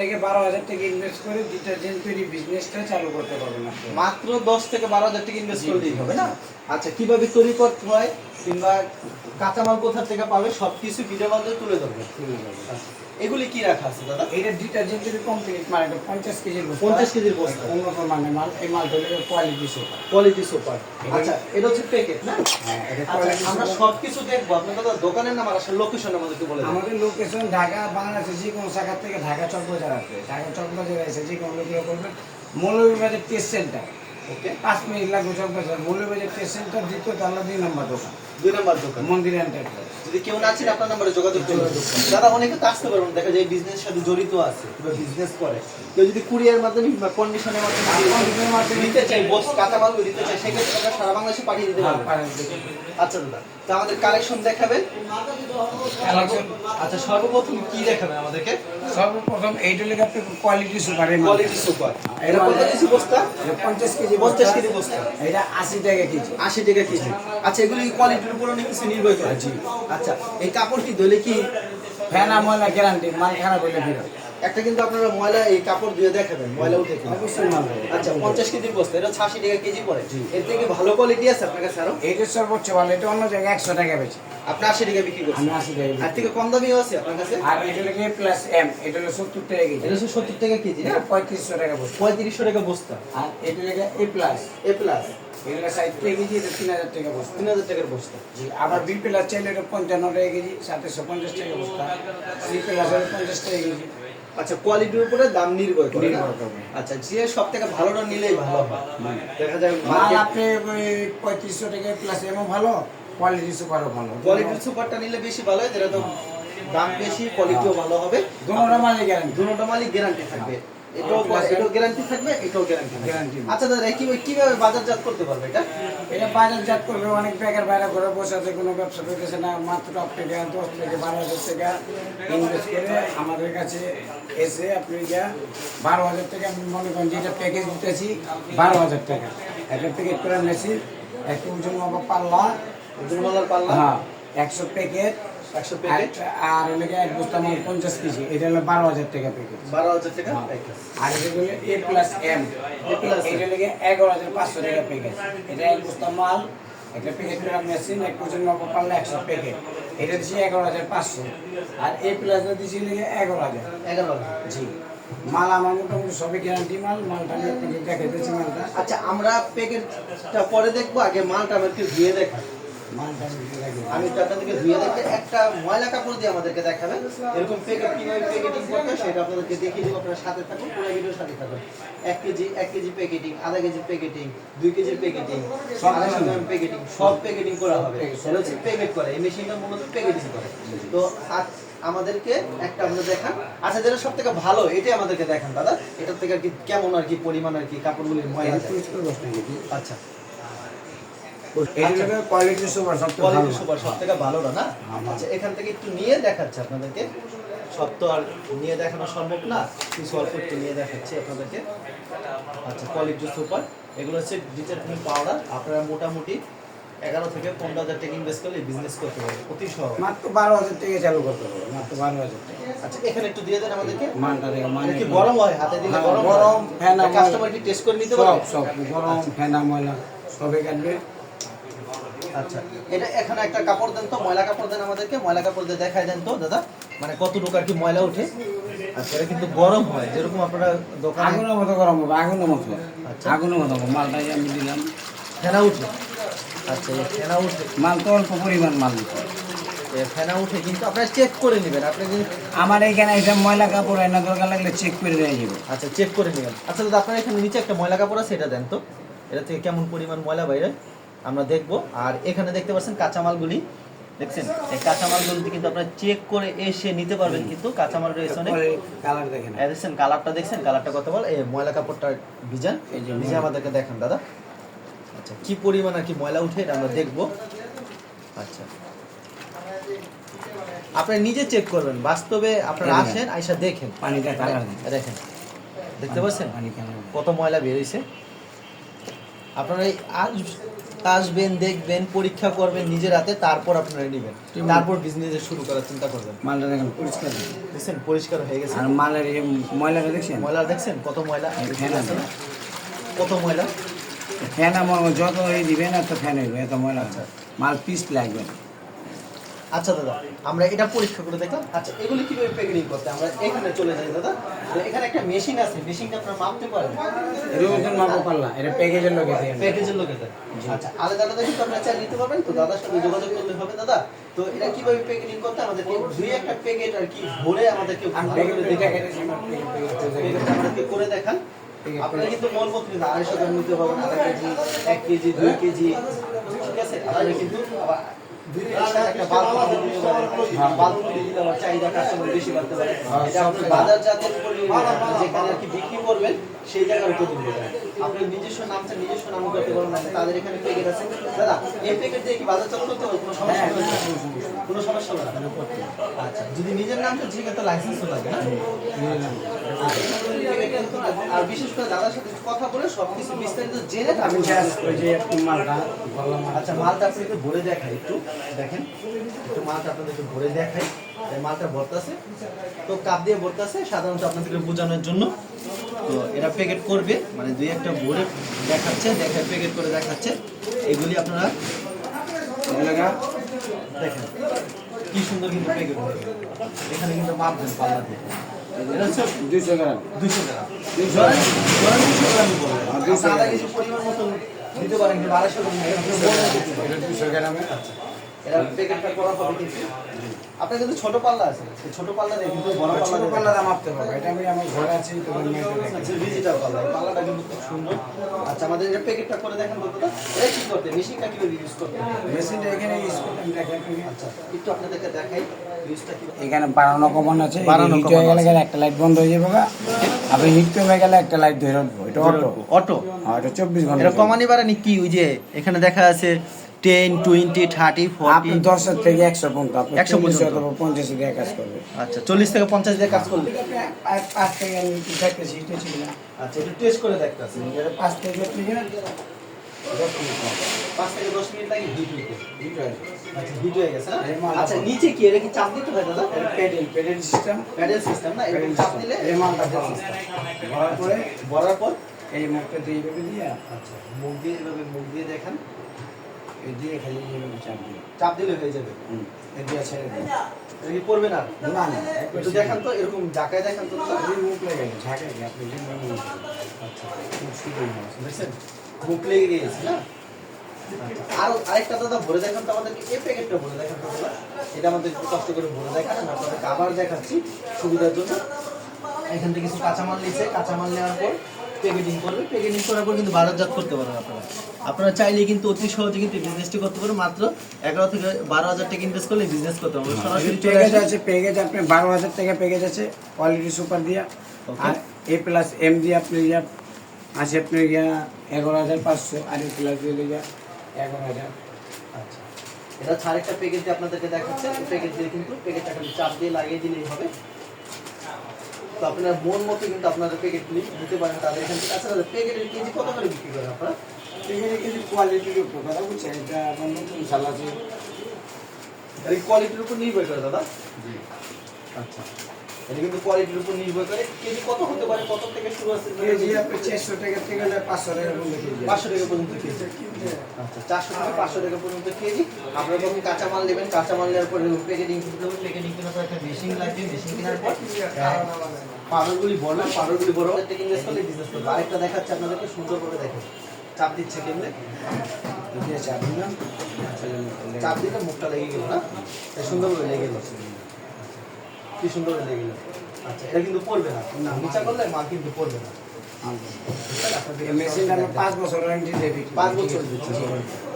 থেকে বারো হাজার টাকা ইনভেস্ট করে ডিটারজেন্ট তৈরি বিজনেসটা চালু করতে পারবেন না। মাত্র দশ থেকে বারো হাজার টাকা ইনভেস্ট করলেই হবে না? আচ্ছা কীভাবে তৈরি করতে হয়? কিংবা কাঁচামাল কোথা থেকে পাবে সবকিছু ভিডিওর মাধ্যমে তুলে ধরবে। এগুলি কি রাখা আছে দাদা? এটা ডিটারজেন্ট তৈরি কমপ্লিট মাল এটা পঞ্চাশ কেজির পঞ্চাশ কেজির বস্তা। উন্নত মানের মাল এই মালটা হলো কোয়ালিটি সুপার কোয়ালিটি সুপার আচ্ছা এটা হচ্ছে প্যাকেট না? হ্যাঁ আচ্ছা আমরা super। সবকিছু দেখব। আপনার দাদা দোকানের নাম আর আসলে লোকেশন আমাদেরকে বলে আমাদের লোকেশন ঢাকা বাংলাদেশের যে কোনো শাখার থেকে ঢাকা চকবাজার আছে ঢাকা চকবাজার আছে যে কোনো লোকগুলো করবেন মৌলভীবাজার টেস্ট সেন্টার ওকে পাঁচ মিনিট লাগবে চকবাজার। মৌলভীবাজার টেস্ট সেন্টার দ্বিতীয় তাল্লা দুই নম্বর দোকান। দুই নাম্বার দোকান। মন্দির এন্টারপ্রাইজ যদি কেউ না ছিল আপনার নাম্বারে যোগাযোগ করবেন দাদা অনেকে তো আসতে পারবেন দেখা যায় বিজনেসের সাথে জড়িত আছে কিংবা বিজনেস করে। কেউ যদি কুরিয়ার মাধ্যমে বা কন্ডিশনের মাধ্যমে নিতে চাই বস কাঁচামাল নিতে চাই সেক্ষেত্রে সারা বাংলাদেশে পাঠিয়ে দিতে হ্যাঁ, পারব পারেন দেখুন। আচ্ছা দাদা তো আমাদের কালেকশন দেখাবেন Collection? আচ্ছা সর্বপ্রথম কি দেখাবেন আমাদেরকে? সর্বপ্রথম এইটা লেগে আপনি কোয়ালিটি সুপার কোয়ালিটি সুপার এটা কত কেজি বস্তা? পঞ্চাশ কেজি পঞ্চাশ কেজি বস্তা। এটা আশি টাকা কেজি। আশি টাকা কেজি। আচ্ছা এগুলি কোয়ালিটির উপর অনেক কিছু নির্ভর করে আচ্ছা এই কাপড় কি ধুলে কি ফ্যান ময়লা গ্যারান্টি মাল খারাপ হইলে ফিরত একটা কিন্তু আপনারা ময়লা এই কাপড় ধুয়ে দেখাবেন ময়লা উঠে অবশ্যই আচ্ছা পঞ্চাশ কেজির বস্তা এটা ছাশি টাকা কেজি পড়ে। এর থেকে ভালো কোয়ালিটি আছে আপনার কাছে আরও? এটা সর্বোচ্চ ভালো এটা অন্য জায়গায় একশো টাকা বেশি আপনি আশি টাকা বিক্রি করছেন। আমি আশি টাকা আর থেকে কম দামিও আছে আপনার কাছে? আর এটা লেগে প্লাস এম এটা হলো সত্তর টাকা কেজি। এটা সত্তর টাকা কেজি না? পঁয়ত্রিশশো টাকা বসে পঁয়ত্রিশশো টাকা বস্তা। আর এটা লেগে এ প্লাস এ প্লাস এগুলো ষাট টাকা কেজি এটা তিন হাজার টাকা বসে তিন হাজার টাকার বস্তা। জি আবার বি প্লাস চাইলে এটা পঞ্চান্ন টাকা কেজি সাতশো পঞ্চাশ টাকা বস্তা। সি প্লাস হলে পঞ্চাশ টাকা কেজি। আচ্ছা কোয়ালিটির উপরে দাম নির্ভর করে। আচ্ছা যে সব থেকে ভালোটা নিলেই ভালো দেখা যায় মাল আপনি পঁয়ত্রিশশো টাকা প্লাস এমন ভালো কোয়ালিটি সুপারও ভালো। কোয়ালিটির সুপারটা নিলে বেশি ভালো হয় যেটা তো দাম বেশি কোয়ালিটিও ভালো হবে। দুটো মালিক গ্যারান্টি দুটো মালই গ্যারান্টি থাকবে। এটাও এটাও গ্যারান্টি থাকবে এটাও গ্যারান্টি Guarantee। আচ্ছা দাদা কি কীভাবে বাজারজাত করতে পারবে এটা? এটা বাজারজাত করবে অনেক বেকার বাইরে ঘরে বসে আছে কোনো ব্যবসা করতেছে না মাত্র দশ থেকে বারো হাজার টাকা ইনভেস্ট করে আমাদের কাছে এসে আপনি যা বারো হাজার টাকা আমি মনে করেন যেটা প্যাকেজ দিতেছি বারো হাজার টাকা। একটা প্যাকেট করে মেশিন একটু ওজন পাল্লা পাল্লা? হ্যাঁ একশো প্যাকেট আর লেগে এক বস্তা মাল পঞ্চাশ কেজি। এটা হলো বারো হাজার টাকা প্যাকেজ বারো হাজার টাকা আর এটা হলো এ প্লাস এম এটা লেগে এগারো হাজার পাঁচশো টাকা প্যাকেজ এটা এক বস্তা মাল একটা প্যাকেট করা মেশিন এক ওজন মাপা পারলে একশো প্যাকেট এটা দিচ্ছি এগারো হাজার পাঁচশো। আর এ প্লাস দিচ্ছি লেগে এগারো হাজার। এগারো হাজার। জি। মাল আমার মোটামুটি সবই গ্যারান্টি মাল। মালটা আমি আপনাকে দেখাইতেছি মালটা। আচ্ছা আমরা প্যাকেটটা পরে দেখব আগে মালটা আমাদেরকে ধুয়ে দেখা মালটা আমি আপনাদেরকে ধুয়ে দেখতে একটা ময়লা কাপড় দিয়ে আমাদেরকে দেখাবেন। এরকম প্যাকেট কীভাবে প্যাকেটিং করতে সেটা আপনাদেরকে দেখিয়ে দেবো আপনারা সাথে থাকুন পুরো ভিডিওর সাথে থাকুন। এক কেজি এক কেজি প্যাকেটিং আধা কেজি প্যাকেটিং দুই কেজির প্যাকেটিং সব আড়াইশো গ্রাম প্যাকেটিং সব প্যাকেটিং করা হবে। এটা হচ্ছে প্যাকেট করে এই মেশিনটা মূলত প্যাকেটিং করে। তো আমাদেরকে একটা আমরা দেখান। আচ্ছা যেটা সব থেকে ভালো এটাই আমাদেরকে দেখান দাদা। এটার থেকে আর কি কেমন আর কি পরিমাণ আর কি কাপড়গুলির ময়লা আচ্ছা। কোয়ালিটি সুপার সব থেকে ভালোটা না আচ্ছা এখান থেকে একটু নিয়ে দেখাচ্ছে আপনাদেরকে। সব তো আর নিয়ে দেখানো সম্ভব না কিছু অল্প একটু নিয়ে দেখাচ্ছি আপনাদেরকে। আচ্ছা কোয়ালিটি সুপার এগুলো হচ্ছে ডিটারজেন্ট পাউডার আপনারা মোটামুটি এগারো থেকে পনেরো হাজার টাকা ইনভেস্ট করলে বিজনেস করতে পারবে অতি সহজ। মাত্র বারো হাজার টাকা চালু করতে হবে মাত্র বারো হাজার টাকা। আচ্ছা এখানে একটু দিয়ে দেন আমাদেরকে। মালটা দেখে মানে কি গরম হয়? হাতে দিলে হ্যাঁ, গরম গরম, ফ্যান কাস্টমার কি টেস্ট করে নিতে পারবে সব গরম ফেনা ময়লা সবে কাটবে। আচ্ছা এটা এখানে একটা কাপড় দেন তো ময়লা কাপড় দেন আমাদেরকে ময়লা কাপড় দিয়ে দেখায় দেন তো দাদা। মানে কতটুকু আর কি ময়লা ওঠে। আচ্ছা এটা কিন্তু গরম হয় যেরকম আপনারা দোকানে আগুনের মতো গরম হবে আগুনের মতো। আচ্ছা। আগুনের মতো। মালটা আমি দিলাম। ফেনা উঠে। আচ্ছা ফেনা উঠে। মাল তো অল্প পরিমাণ মাল দিতে ফেনা উঠে কিন্তু আপনারা চেক করে নেবেন আপনি কিন্তু আমার এখানে এসে ময়লা কাপড় এনে দরকার লাগলে চেক করে দিয়ে যাবে। আচ্ছা চেক করে নেবেন। আচ্ছা দাদা আপনার এখানে নিচে একটা ময়লা কাপড় আছে এটা দেন তো। এটা থেকে কেমন পরিমাণ ময়লা বাইরে আমরা দেখব। আর এখানে দেখতে পাচ্ছেন কাঁচামালগুলি। দেখছেন? এই কাঁচামালগুলি কিন্তু আপনারা চেক করে এসে নিতে পারবেন কিন্তু কাঁচামাল রয়েছে অনেক। কালার দেখেন। দেখছেন কালারটা দেখছেন? কালারটা কত বল? এই ময়লা কাপড়টা ভিজান। এই ভিজে আমাদেরকে দেখান দাদা। আচ্ছা কি পরিমাণ আর কি ময়লা উঠে এটা আমরা দেখব। আচ্ছা। আপনি নিজে চেক করবেন। বাস্তবে আপনারা এই যে। আসেন আইসা দেখেন। পানিটা কালার দেখেন। দেখতে পাচ্ছেন? কত ময়লা বেরিয়েছে আপনারা এই আস- আসবেন দেখবেন পরীক্ষা করবেন নিজের হাতে তারপর আপনারা নেবেন। তারপর বিজনেস শুরু করার চিন্তা করবেন। মালটা দেখেন পরিষ্কার। দেখছেন? পরিষ্কার হয়ে গেছে। আর মালের এই ময়লাটা দেখছেন? ময়লা দেখছেন? কত ময়লা? কত ময়লা? ফ্যান আমার যত এই দিবেন এত ফ্যান হইবে এত ময়লা আছে মাল পিস লাগবে না। আচ্ছা দাদা আমরা এটা পরীক্ষা করে দেখলাম। আচ্ছা এগুলি কীভাবে প্যাকেটিং করতে আমরা এখানে চলে যাই দাদা। এখানে একটা মেশিন আছে মেশিনটা আপনারা মাপতে পারেন। এর মতন মাপো পারলা এটা প্যাকেজের লোকে দিয়ে। প্যাকেজের লোকে দেয় আচ্ছা আলাদা আলাদা কিন্তু আপনারা চাইলে নিতে পারবেন। তো দাদার সাথে যোগাযোগ করতে হবে দাদা। তো এটা কীভাবে প্যাকেটিং করতে আমাদেরকে দুই একটা প্যাকেট আর কি ভরে আমাদেরকে। আমাদেরকে করে দেখান। আপনারা কিন্তু মন মতো কিন্তু আড়াইশো গ্রাম নিতে পারবেন আধা কেজি এক কেজি দুই কেজি। ঠিক আছে? আপনারা কিন্তু বাজার যেখানে বিক্রি করবেন সেই জায়গার উপর আপনার নিজস্ব নামটা নিজস্ব নাম করতে পারবেন তাদের এখানে প্যাকেট আছে। দাদা এই প্যাকেট দিয়ে কি বাজার চালু করতে হবে কোনো সমস্যা হবে? কোনো সমস্যা হবে না? আচ্ছা যদি নিজের নামটা ঠিক তো লাইসেন্সও লাগে না? আর বিশেষ করে দাদার সাথে কথা বলে সবকিছু বিস্তারিত জেনে আমি ওই যে একটু মালটা আচ্ছা মালটা আপনাকে ভরে দেখাই একটু। দেখেন একটু মালটা আপনাদেরকে ভরে দেখাই। মালটা ভরতাছে। তো কাপ দিয়ে ভরতাছে সাধারণত আপনাদেরকে বোঝানোর জন্য। তো এরা প্যাকেট করবে মানে দুই একটা ভরে দেখাচ্ছে দেখে প্যাকেট করে দেখাচ্ছে। এগুলি আপনারা দেখেন কি সুন্দর কিন্তু প্যাকেট এখানে কিন্তু মাপবেন পাল্লা দিয়ে। দুইশো গ্রাম। দুইশো গ্রাম। দুইশো ধরেন ধরেন দুইশো গ্রামই বলবেন 200 আধা গ্রাম। দিতে পারেন কিন্তু আড়াইশো গ্রাম দুইশো গ্রামে। এরা প্যাকেটটা করা হবে কিন্তু। আপনার কিন্তু ছোট পাল্লা আছে। ছোট পাল্লা নেই কিন্তু বড় পাল্লা ছোট দিয়ে পাল্লাটা মাপতে পারব এটা আমি আমার ঘরে আছি তো আমি এটা দেখি। আচ্ছা ডিজিটাল পাল্লা। পাল্লাটা কিন্তু খুব সুন্দর। আচ্ছা আমাদের এটা প্যাকেটটা করে দেখেন বলতো এটা কি করতে? মেশিনটা কীভাবে ইউজ করতে মেশিনটা এখানে ইউজ করতে আমি দেখাই আচ্ছা একটু আপনাদেরকে দেখাই এখানে বাড়ানো কমানো আছে। হিট হয়ে গেলে গেলে একটা লাইট বন্ধ হয়ে যাবে। আপনি হিট কমে গেলে একটা লাইট ধরে উঠবো এটা অটো অটো হ্যাঁ এটা চব্বিশ ঘণ্টা এটা কমানি বাড়ানি কি? ওই যে এখানে দেখা আছে টেন টোয়েন্টি থার্টি ফোরটি দশের থেকে একশো পর্যন্ত একশো পর্যন্ত। পঞ্চাশ দিয়ে কাজ করবে আচ্ছা চল্লিশ থেকে পঞ্চাশ দিয়ে কাজ করলে পাঁচ- থেকে আমি না আচ্ছা একটু টেস্ট করে দেখতে আছে এটা পাঁচ থেকে দশ মিনিট। পাঁচ থেকে দশ মিনিট লাগে হিট হইতে হিট হয়ে আচ্ছা হিট হয়ে গেছে আচ্ছা নিচে কি এটা কি চাপ দিতে হয় দাদা? Pedal pedal system pedal system না? এরকম চাপ দিলে? এই মালটা ভরার পরে? ভরার পর? এই মুখটা দিয়ে এইভাবে দিয়ে। আচ্ছা মুখ দিয়ে এভাবে মুখ দিয়ে দেখেন। এই দিয়ে খালি চাপ চাপ দিলে হয়ে যাবে। হুম। এই দিয়ে ছেড়ে দিই এটা কি পড়বে না? না না একটু দেখান তো এরকম জাকায় দেখান তো এই মুখ লেগে গেছে। ঝাঁকে গিয়ে আপনি যে মুখ আচ্ছা মুখ লেগে গিয়েছে না? আর আরেকটা দাদা ভরে দেখান তো আমাদেরকে। এই প্যাকেটটা ভরে দেখান তো দাদা। এটা আমাদের একটু কষ্ট করে ভরে দেখান আপনাদেরকে আবার দেখাচ্ছি সুবিধার জন্য। এখান থেকে কিছু কাঁচামাল নিচ্ছে কাঁচামাল নেওয়ার পর প্যাকেটিং করবে প্যাকেটিং করার পর কিন্তু বাজারজাত করতে পারেন আপনারা। আপনারা চাইলে কিন্তু অতি সহজে কিন্তু বিজনেসটি করতে পারেন মাত্র এগারো থেকে বারো হাজার টাকা ইনভেস্ট করলে বিজনেস করতে পারবেন। সরাসরি প্যাকেজ আছে প্যাকেজ আপনি বারো হাজার টাকা প্যাকেজ আছে কোয়ালিটি সুপার দিয়া. আর এ প্লাস এম দিয়ে আপনি ইয়া আছে আপনি ইয়া এগারো হাজার পাঁচশো আর এ প্লাস দিয়ে ইয়া এগারো হাজার। আচ্ছা। এটা ছাড় একটা প্যাকেট দিয়ে আপনাদেরকে দেখাচ্ছে। প্যাকেট দিয়ে কিন্তু প্যাকেটটা খালি চাপ দিয়ে লাগিয়ে দিলেই হবে। তো আপনার মন মতো কিন্তু আপনারা প্যাকেট নিতে পারেন তাদের এখান থেকে। আচ্ছা প্যাকেটের কেজি কত করে বিক্রি করেন আপনারা? প্যাকেটের কেজি কোয়ালিটির উপর কথা বুঝছেন? এটা আমার নতুন সাল আছে। কোয়ালিটির উপর নির্ভর করে দাদা। জি। আচ্ছা। এটা কিন্তু কোয়ালিটির উপর নির্ভর করে কেজি কত হতে পারে কত থেকে শুরু আছে কেজি আপনি চারশো টাকা থেকে হলে পাঁচশো টাকা পর্যন্ত কেজি পাঁচশো টাকা পর্যন্ত কেজি। আচ্ছা থেকে টাকা পর্যন্ত কেজি। আপনারা যখন কাঁচামাল নেবেন কাঁচামাল নেওয়ার পর প্যাকেটিং করতে হবে প্যাকেটিং কেনার পর একটা মেশিন লাগবে মেশিন কেনার পর পাউডারগুলি বড় পাউডারগুলি বড়। একটা ইনভেস্ট করলে বিজনেস করবে। আরেকটা দেখাচ্ছে আপনাদেরকে সুন্দর করে দেখেন। চাপ দিচ্ছে কেমনে? চাপ দিলাম চাপ দিলে মুখটা লেগে গেল না? সুন্দর করে লেগে গেল। কি সুন্দর লেগে আচ্ছা এটা কিন্তু পড়বে না। না নিচা করলে মাল কিন্তু পড়বে না। এই মেশিনটা পাঁচ বছর ওয়ারেন্টি দেবি পাঁচ বছর।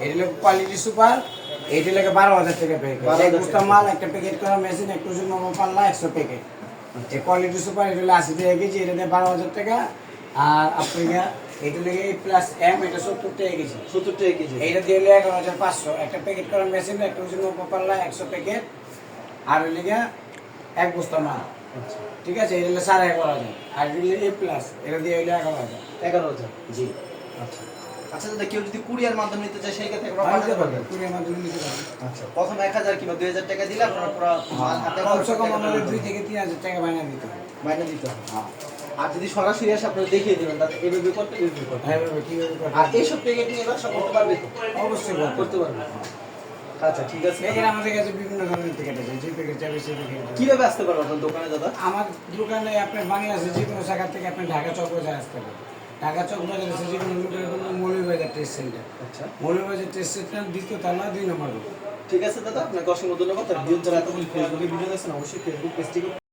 এটা লোক কোয়ালিটি সুপার এইটা লাগে বারো হাজার টাকা প্যাকেট এক বস্তা মাল একটা প্যাকেট করা মেশিন একটু মাপা পাল্লা একশো প্যাকেট এই কোয়ালিটি সুপার এটা হলো আশি টাকা কেজি এটা বারো হাজার টাকা। আর আপনার এটা লেগে প্লাস এম এটা সত্তর টাকা কেজি। সত্তর টাকা কেজি। এইটা দিয়ে এগারো হাজার পাঁচশো। একটা প্যাকেট করা মেশিন একটা ওজন মাপা পাল্লা একশো প্যাকেট আর ওই লেগে এক বস্তা মাল। আচ্ছা। ঠিক আছে? এটা সাড়ে এগারো হাজার। আর হলো এ প্লাস এটা দিয়ে হলো এগারো হাজার। এগারো হাজার? জি। আচ্ছা। আচ্ছা দাদা কেউ যদি কুরিয়ার মাধ্যমে নিতে চায় সেই ক্ষেত্রে আপনারা পাঠাতে পারবেন কুড়ির মাধ্যমে নিতে আচ্ছা প্রথম এক হাজার কিংবা দুই হাজার টাকা দিলে আপনারা পুরো মাল হাতে কমসে কম আমাদের টাকা দুই থেকে তিন হাজার টাকা বায়না দিতে হবে। মাইনে দিতে হবে। আর যদি সরাসরি আসে আপনারা দেখিয়ে দেবেন তাতে করতে করতে হ্যাঁ বাবা, কীভাবে করতে আর হবে? এইসব প্যাকেটিং এবার সব করতে পারবে তো? অবশ্যই করতে করতে পারবে। আচ্ছা ঠিক আছে। এখানে আমাদের কাছে বিভিন্ন ধরনের প্যাকেট আছে যে প্যাকেট চাইবে সেই প্যাকেট কীভাবে আসতে পারব আপনার দোকানে দাদা? আমার দোকানে আপনার বাংলাদেশে যে কোনো জায়গা থেকে আপনি ঢাকা চক বাজার আসতে পারেন ঢাকা চক বাজার আছে যে কোনো লোকের কোনো মৌলভীবাজার টেস্ট সেন্টার আচ্ছা। মৌলভীবাজার টেস্ট সেন্টার দ্বিতীয় তালা দুই নম্বর ঠিক আছে দাদা। আপনাকে অসংখ্য ধন্যবাদ। আর ভিডিও যারা এতক্ষণ ফেসবুকে ভিডিও দেখছেন অবশ্যই ফেসবুক পেজটিকে